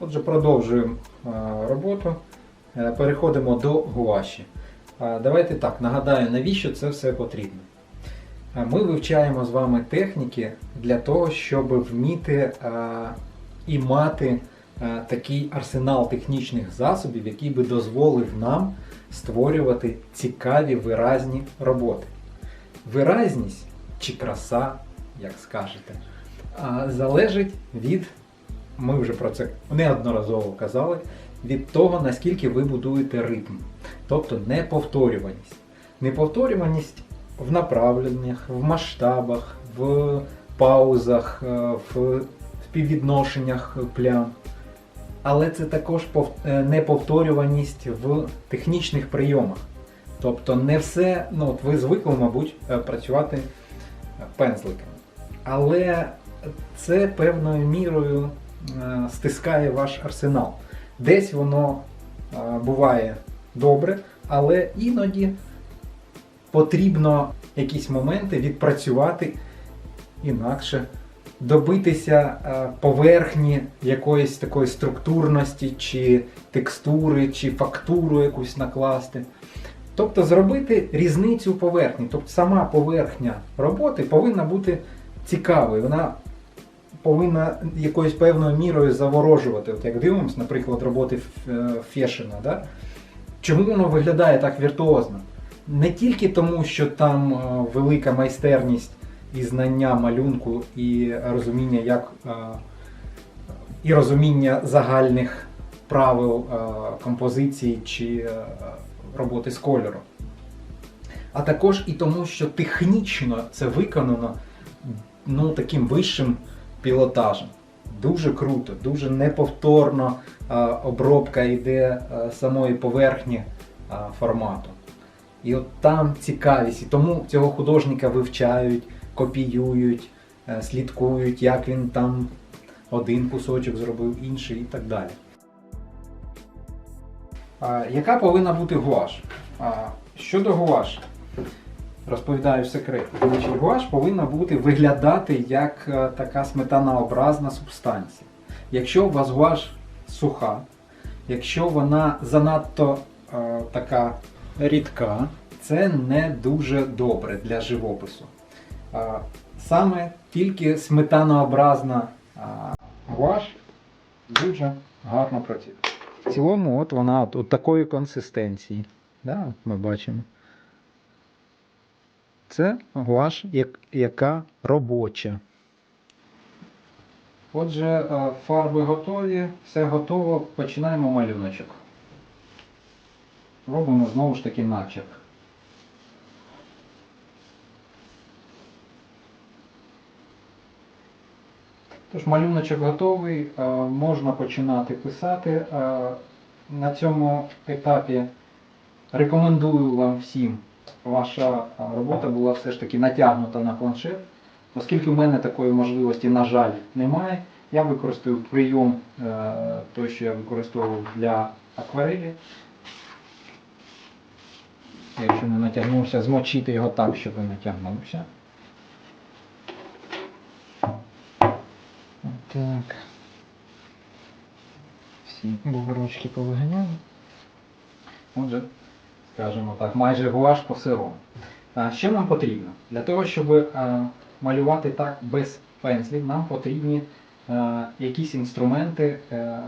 Отже, продовжуємо е, роботу. Е, Переходимо до гуаші. Е, Давайте так, нагадаю, навіщо це все потрібно. Ми вивчаємо з вами техніки для того, щоб вміти і мати такий арсенал технічних засобів, який би дозволив нам створювати цікаві виразні роботи. Виразність чи краса, як скажете, залежить від, ми вже про це неодноразово казали, від того, наскільки ви будуєте ритм, тобто неповторюваність. Неповторюваність в направленнях, в масштабах, в паузах, е, в співвідношеннях плям. Але це також е, неповторюваність в технічних прийомах. Тобто не все, ну от ви звикли, мабуть, е, працювати пензликами. Але це певною мірою стискає ваш арсенал. Десь воно е, буває добре, але іноді потрібно якісь моменти відпрацювати інакше, добитися е, поверхні якоїсь такої структурності, чи текстури, чи фактуру якусь накласти. Тобто зробити різницю поверхні. Тобто сама поверхня роботи повинна бути цікавою. Вона повинна якоюсь певною мірою заворожувати. От як дивимось, наприклад, роботи е, Да? Чому воно виглядає так віртуозно? Не тільки тому, що там е, велика майстерність і знання малюнку, і розуміння, як е, і розуміння загальних правил композиції чи роботи з кольором. А також і тому, що технічно це виконано ну, таким вищим пілотажем. Дуже круто, дуже неповторно е, обробка йде е, самої поверхні е, формату. І от там цікавість, і тому цього художника вивчають, копіюють, слідкують, як він там один кусочок зробив, інший і так далі. Яка повинна бути гуаш? Щодо гуаш, розповідаю секрет. Гуаш повинна бути виглядати як е, така сметанообразна субстанція. Якщо у вас гуаш суха, якщо вона занадто е, така рідка, це не дуже добре для живопису. А, Саме тільки сметанообразна а, гуаш дуже гарно працює. В цілому, от вона от, от такої консистенції. Да, ми бачимо. Це гуаш, яка робоча. Отже, е, фарби готові, все готово. Починаємо малюночок. Робимо знову ж таки начерк. Тож малюночок готовий, е, можна починати писати. Е, На цьому етапі рекомендую вам всім, ваша е, робота була все ж таки натягнута на планшет. Оскільки в мене такої можливості, на жаль, немає, я використаю прийом, е, той, що я використовував для акварелі. Якщо не натягнувся, змочити його так, щоб не натягнувся. Так. Всі бугорочки повиганяємо. Отже, скажімо так, майже гуаш по сирому. Що нам потрібно? Для того, щоб е, малювати так без пензлів, нам потрібні е, якісь інструменти, е,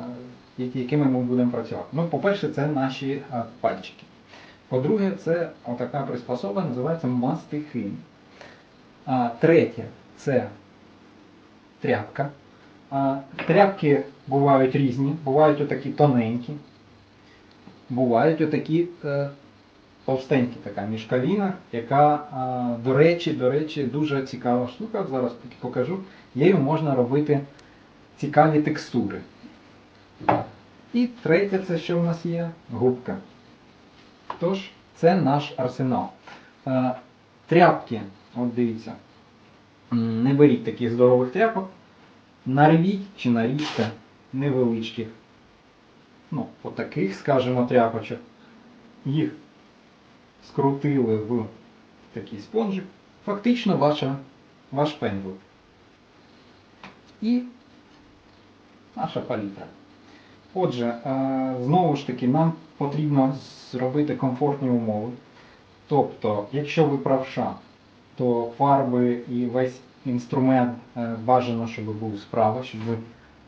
якими ми будемо працювати. Ну, по-перше, це наші пальчики. По-друге, це отака приспособа, називається мастихин. Третє це тряпка. Тряпки бувають різні, бувають отакі тоненькі, бувають отакі е, така мішкаліна, яка, до речі, до речі, дуже цікава штука. Зараз покажу. Її можна робити цікаві текстури. І третє, це що в нас є? Губка. Тож, це наш арсенал. Е, тряпки, от дивіться, не беріть таких здорових тряпок, нарвіть чи наріжте невеличких, ну, отаких, скажімо, тряпочок. Їх скрутили в такий спонжик. Фактично ваша, ваш пензлик. І наша палітра. Отже, е, знову ж таки, нам потрібно зробити комфортні умови. Тобто, якщо ви правша, то фарби і весь інструмент е, бажано, щоб був справа, щоб ви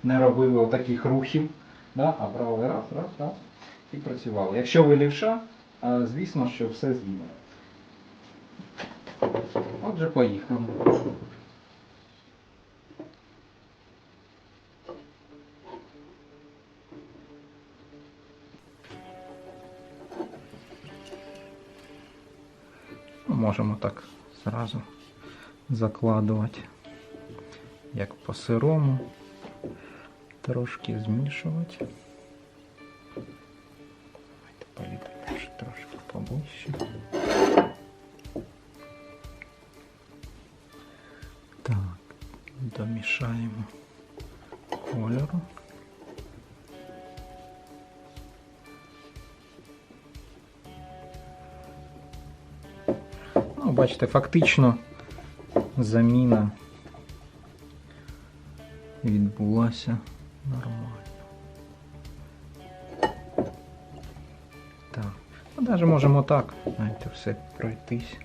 не робили отаких рухів, да? а брали раз, раз, раз і працювали. Якщо ви лівша, е, звісно, що все змінено. Отже, поїхали. Можемо так зразу закладувати, як по сирому, трошки змішувати. Давайте теж трошки поближче. Так, домішаємо кольору. Ну, бачите, фактично заміна відбулася нормально. Навіть можемо так, знаєте, все пройтись.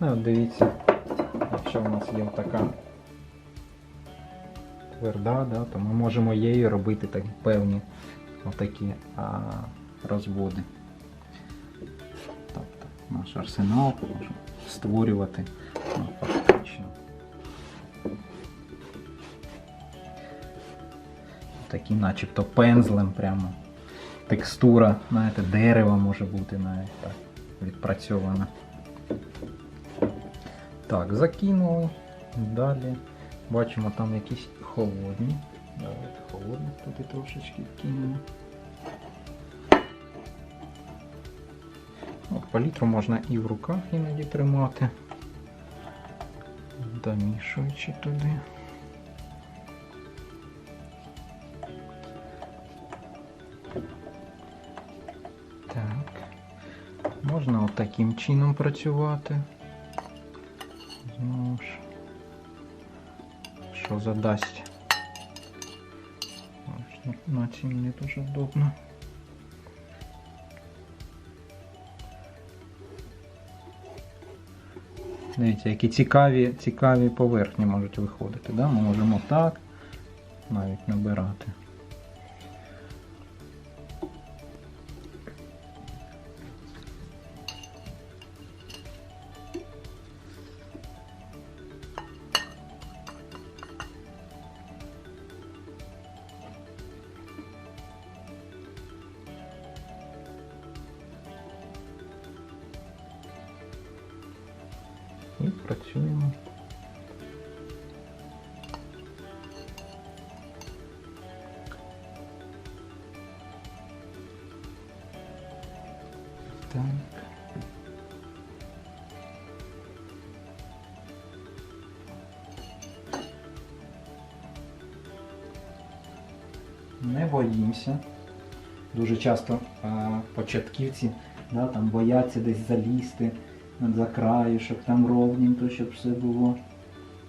Ну, от дивіться, якщо у нас є така тверда, да, то ми можемо її робити так, певні отакі а, розводи. Тобто наш арсенал може створювати Такі начебто пензлем прямо. Текстура, знаєте, дерева може бути навіть так відпрацьована. Так, закинули. Далі бачимо там якісь холодні. Давайте холодних туди трошечки вкинемо. Палітру можна і в руках іноді тримати, домішуючи туди. Можна от чином працювати. Знову ж, що задасть. На- На цим не дуже удобно. Дивіться, які цікаві, цікаві поверхні можуть виходити. Да? Ми можемо так навіть набирати. Не боїмося. Дуже часто початківці да, там бояться десь залізти за краю, щоб там ровненько, щоб все було.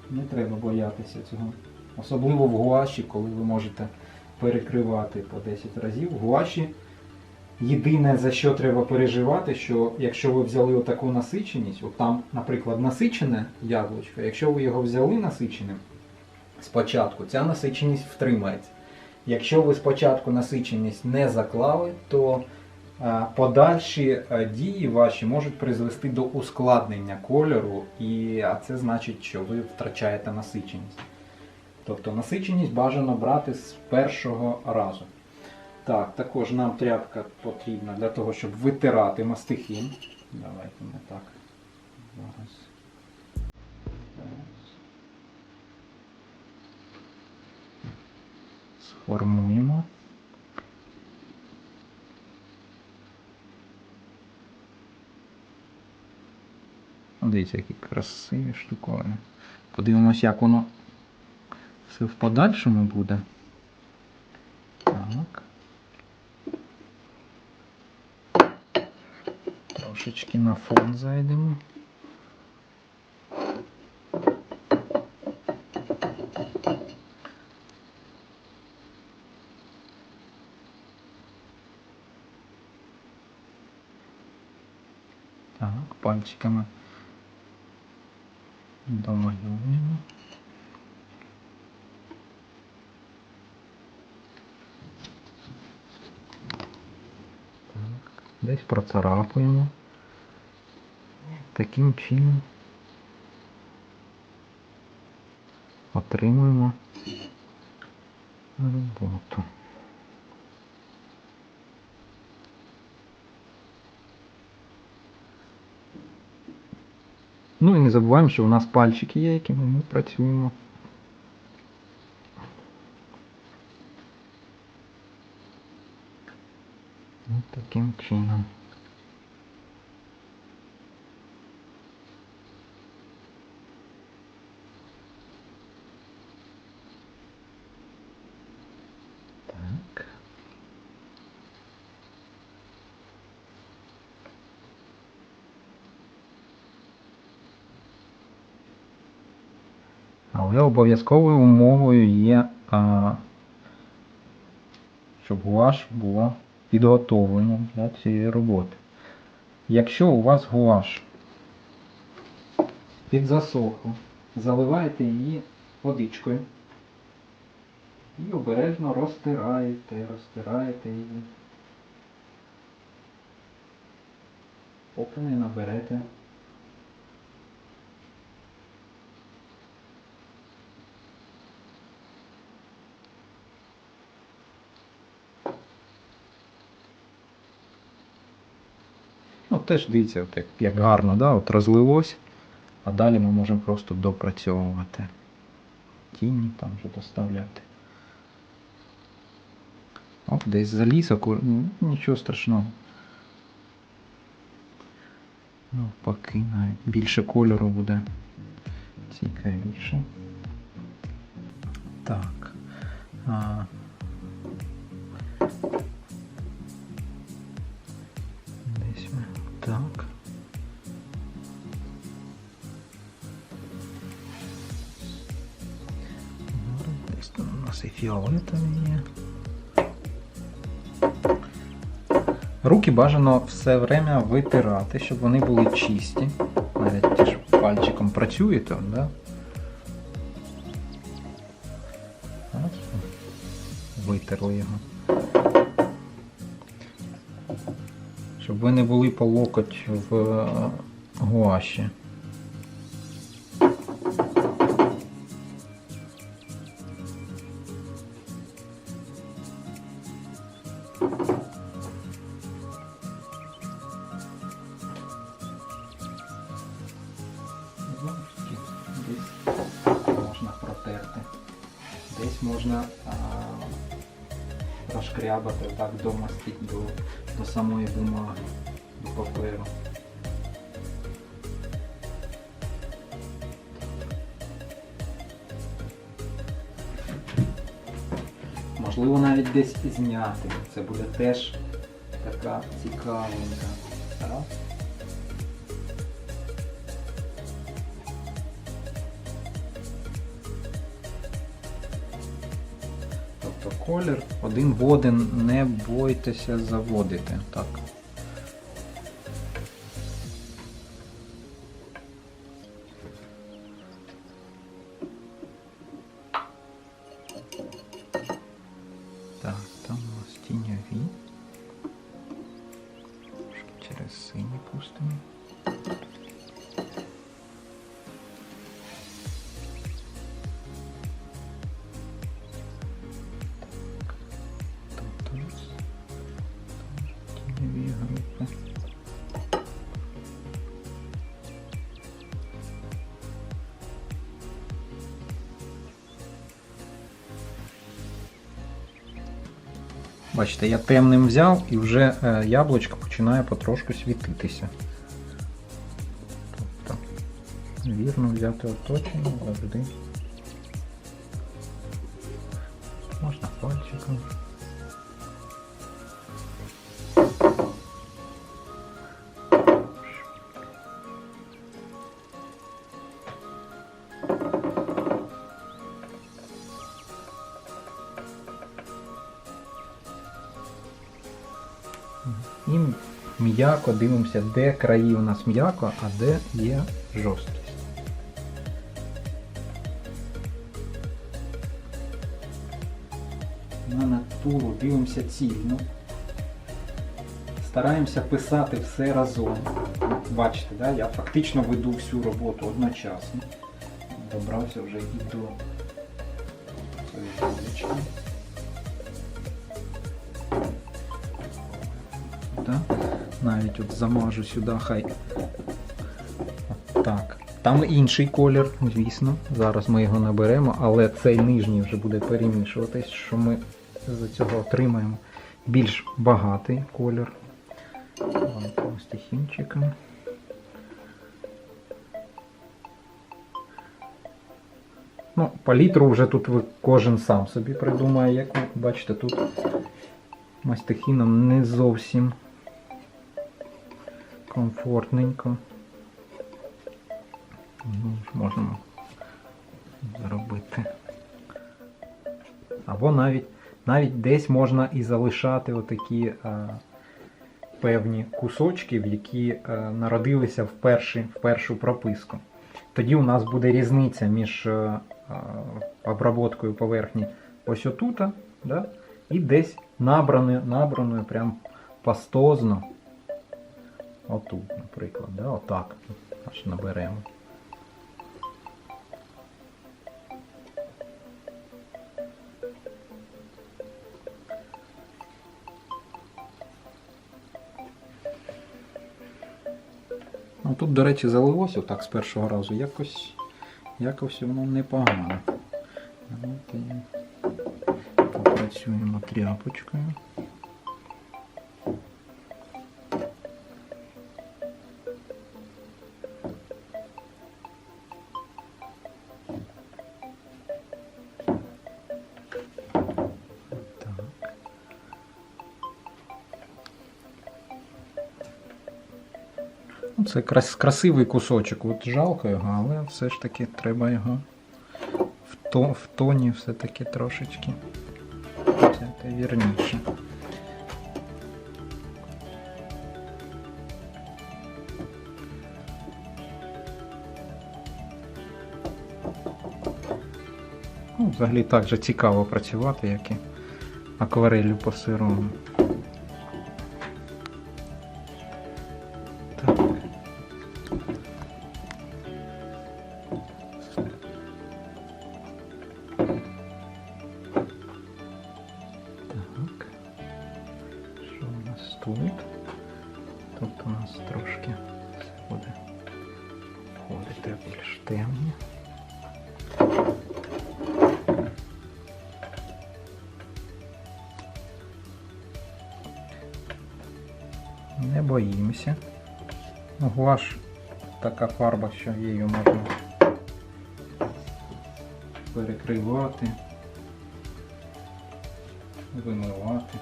Не треба боятися цього. Особливо в гуаші, коли ви можете перекривати по 10 разів. В гуаші єдине, за що треба переживати, що якщо ви взяли отаку насиченість, от там, наприклад, насичене яблучко, якщо ви його взяли насиченим спочатку, ця насиченість втримається. Якщо ви спочатку насиченість не заклали, то е, подальші е, дії ваші можуть призвести до ускладнення кольору, а це значить, що ви втрачаєте насиченість. Тобто насиченість бажано брати з першого разу. Так, також нам тряпка потрібна для того, щоб витирати мастихін. Давайте ми так. Зараз. Сформуємо. Ну, Дивіться, які красиві штуковини. Подивимось, як воно все в подальшому буде. Так. Трошечки на фон зайдемо. Так, пальчиками домалюємо. Так, десь процарапуємо. Таким чином отримуємо роботу. Ну і не забуваємо, що у нас пальчики є, якими ми працюємо. Ось таким чином. Обов'язковою умовою є, щоб гуаш було підготовлено для цієї роботи. Якщо у вас гуаш підзасохла, заливаєте її водичкою і обережно розтираєте, розтираєте її. Поки не наберете теж дивіться, от як, як гарно, да? от розлилось, а далі ми можемо просто допрацьовувати. Тіні там вже доставляти. Оп, десь заліз, аку- ну, нічого страшного. Навпаки, навіть більше кольору буде цікавіше. Так. А, нас і фіолетові є. Руки бажано все время витирати, щоб вони були чисті. Навіть ті пальчиком працюєте, да? Витерли його. Щоб ви не були по локоть в гуаші. Паперу. Можливо, навіть десь зняти. Це буде теж така цікавинка. Раз. Тобто колір один в один не бойтеся заводити. Так, costume. Бачите, я темним взяв і вже е, яблучко починає потрошку світитися. Тобто, вірно взяти оточення завжди. Можна пальчиком. М'яко дивимося, де краї у нас м'яко, а де є жорсткість. На натуру дивимося цільно. Стараємося писати все разом. Бачите, да? я фактично веду всю роботу одночасно. Добрався вже і до цієї Навіть от замажу сюди, хай. Так. Там інший колір, звісно. Зараз ми його наберемо, але цей нижній вже буде перемішуватись, що ми з цього отримаємо більш багатий колір. Лампом стихінчиком. Ну, палітру вже тут ви кожен сам собі придумає, яку. Бачите, тут мастихіном не зовсім комфортненько. Ну, можемо зробити. Або навіть навіть десь можна і залишати отакі а, певні кусочки, в які а, народилися в, перші, в першу прописку. Тоді у нас буде різниця між а, обработкою поверхні ось отута, да? і десь набраною, набраною прям пастозно. Отут, наприклад, да? отак аж наберемо. Ну, тут, до речі, залилося так з першого разу. Якось, якось воно непогано. Попрацюємо тряпочкою. Це крас- красивий кусочок, от жалко його, але все ж таки треба його в, то, в тоні все-таки трошечки взяти вірніше. Ну, взагалі так же цікаво працювати, як і акварелью по сирому. Не боїмося. Ну, Гуаш така фарба, що її можна перекривати, вимивати.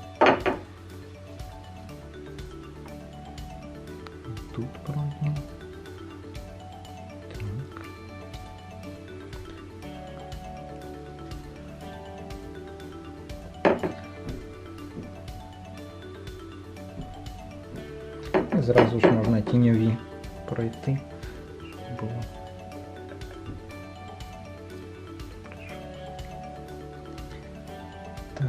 Тут пройдемо. Зразу ж можна тіньові пройти. щоб Було. Так.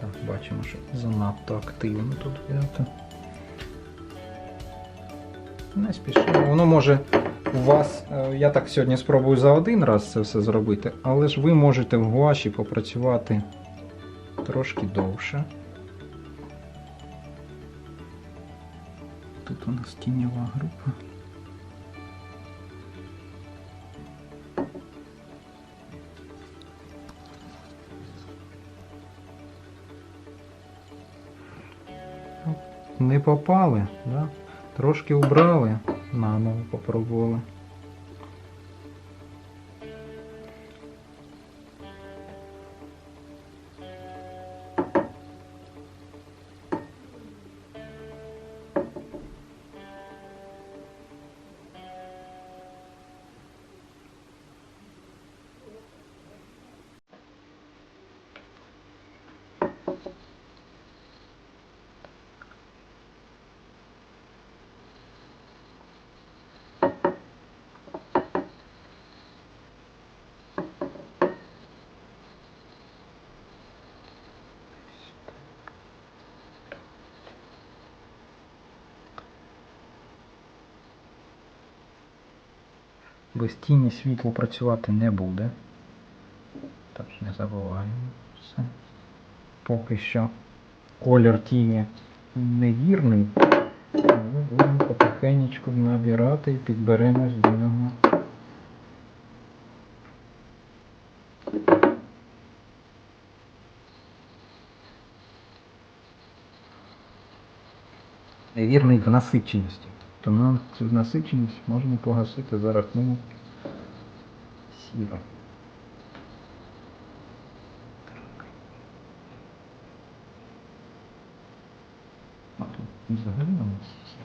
Так, бачимо, що занадто активно тут взято. Не спішимо. Воно може у вас, е, я так сьогодні спробую за один раз це все зробити, але ж ви можете в гуаші попрацювати трошки довше. Тут у нас тіньова група. Не попали, да? трошки убрали, наново попробували. Без тіні світло працювати не буде. Так, не забуваємо все. Поки що колір тіні невірний. Ми будемо потихенечку набирати і підберемось до нього. Невірний в насиченості. То нам цю насиченість можна погасити за рахунок сіра. Взагалі у нас